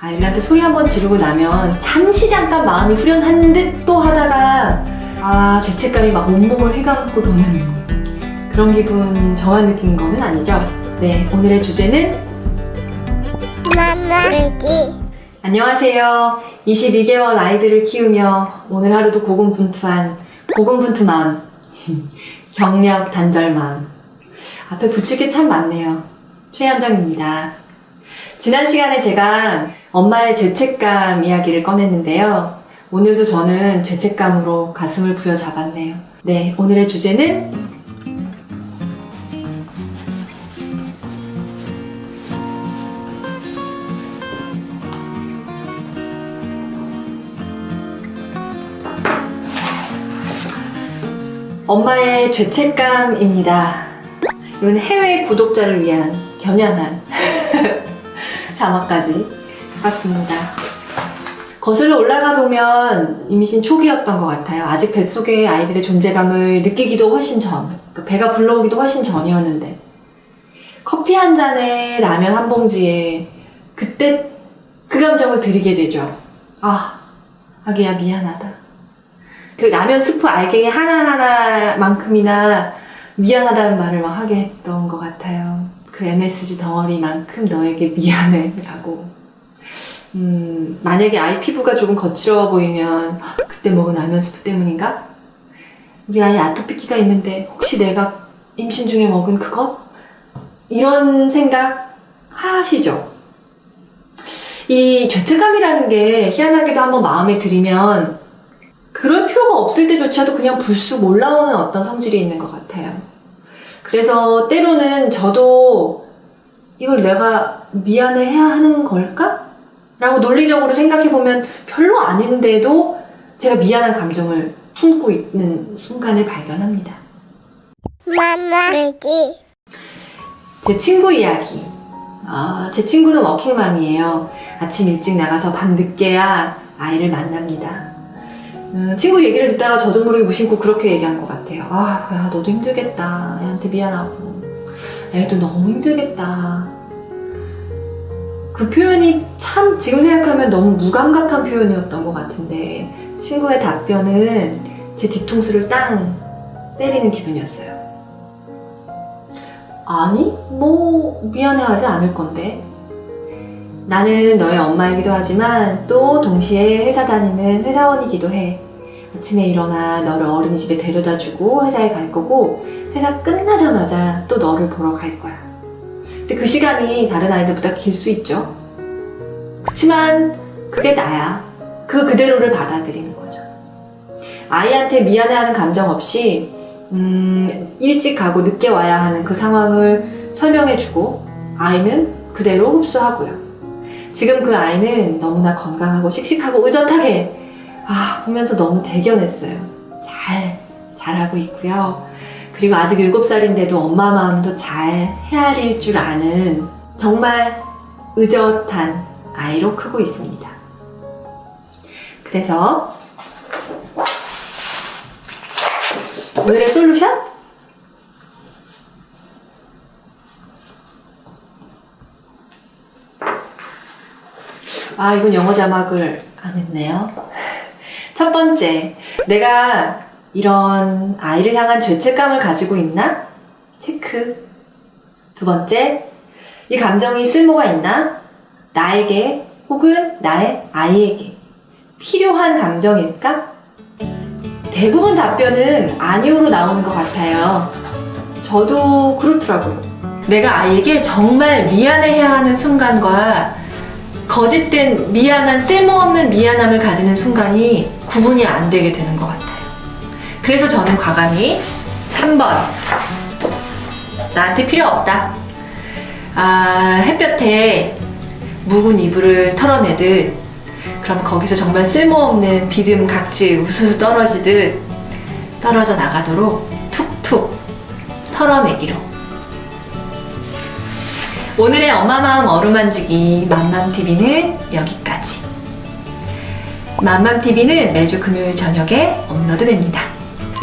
아이들한테 소리 한번 지르고 나면 잠시 잠깐 마음이 후련한 듯 또 하다가 아 죄책감이 막 온몸을 휘감고 도는 그런 기분 저만 느낀 거는 아니죠? 네 오늘의 주제는? 마마기. 안녕하세요. 22개월 아이들을 키우며 오늘 하루도 고군분투한 고군분투맘. 경력 단절맘. 앞에 붙일 게 참 많네요. 최현정입니다 지난 시간에 제가 엄마의 죄책감 이야기를 꺼냈는데요. 오늘도 저는 죄책감으로 가슴을 부여잡았네요. 네, 오늘의 주제는 엄마의 죄책감입니다. 이건 해외 구독자를 위한 겨냥한 자막까지 봤습니다. 거슬러 올라가 보면 임신 초기였던 것 같아요. 아직 뱃속에 아이들의 존재감을 느끼기도 훨씬 전, 그 배가 불러오기도 훨씬 전이었는데 커피 한 잔에 라면 한 봉지에 그때 그 감정을 들이게 되죠. 아, 아기야 미안하다. 그 라면 스프 알갱이 하나하나만큼이나 미안하다는 말을 막 하게 했던 것 같아요. 그 MSG 덩어리만큼 너에게 미안해 라고. 음, 만약에 아이 피부가 조금 거칠어 보이면 "헉, 그때 먹은 라면 스프 때문인가? 우리 아이 아토피기가 있는데 혹시 내가 임신 중에 먹은 그거? 이런 생각 하시죠? 이 죄책감이라는 게 희한하게도 한번 마음에 들이면 그럴 필요가 없을 때조차도 그냥 불쑥 올라오는 어떤 성질이 있는 것 같아요. 그래서 때로는 저도 이걸 내가 미안해 해야 하는 걸까? 라고 논리적으로 생각해 보면 별로 아닌데도 제가 미안한 감정을 품고 있는 순간을 발견합니다. 마마기 제 친구 이야기. 아, 제 친구는 워킹맘이에요. 아침 일찍 나가서 밤 늦게야 아이를 만납니다. 음, 친구 얘기를 듣다가 저도 모르게 무심코 그렇게 얘기한 것 같아요. 아, 야, 너도 힘들겠다. 애한테 미안하고. 애도 너무 힘들겠다. 그 표현이 참 지금 생각하면 너무 무감각한 표현이었던 것 같은데 친구의 답변은 제 뒤통수를 땅 때리는 기분이었어요. 아니, 뭐, 미안해하지 않을 건데. 나는 너의 엄마이기도 하지만 또 동시에 회사 다니는 회사원이기도 해. 아침에 일어나 너를 어린이집에 데려다 주고 회사에 갈 거고 회사 끝나자마자 또 너를 보러 갈 거야. 근데 그 시간이 다른 아이들보다 길 수 있죠. 그치만 그게 나야. 그 그대로를 받아들이는 거죠. 아이한테 미안해하는 감정 없이 음, 일찍 가고 늦게 와야 하는 그 상황을 설명해주고 아이는 그대로 흡수하고요. 지금 그 아이는 너무나 건강하고 씩씩하고 의젓하게 아, 보면서 너무 대견했어요. 잘, 잘하고 있고요. 그리고 아직 7살인데도 엄마 마음도 잘 헤아릴 줄 아는 정말 의젓한 아이로 크고 있습니다. 그래서 오늘의 솔루션? 아, 이건 영어 자막을 안 했네요. 첫 번째, 내가 이런 아이를 향한 죄책감을 가지고 있나? 체크. 두 번째, 이 감정이 쓸모가 있나? 나에게 혹은 나의 아이에게 필요한 감정일까? 대부분 답변은 아니오로 나오는 것 같아요. 저도 그렇더라고요. 내가 아이에게 정말 미안해야 하는 순간과 거짓된 미안한 쓸모없는 미안함을 가지는 순간이 구분이 안 되게 되는 것 같아요. 그래서 저는 과감히 3번. 나한테 필요 없다. 아, 햇볕에 묵은 이불을 털어내듯 그럼 거기서 정말 쓸모없는 비듬 각질 우수수 떨어지듯 떨어져 나가도록 툭툭 털어내기로. 오늘의 엄마 마음 어루만지기 맘맘TV는 여기까지. 맘맘TV는 매주 금요일 저녁에 업로드됩니다.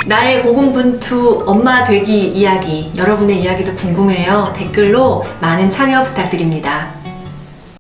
나의 고군분투 엄마 되기 이야기, 여러분의 이야기도 궁금해요. 댓글로 많은 참여 부탁드립니다.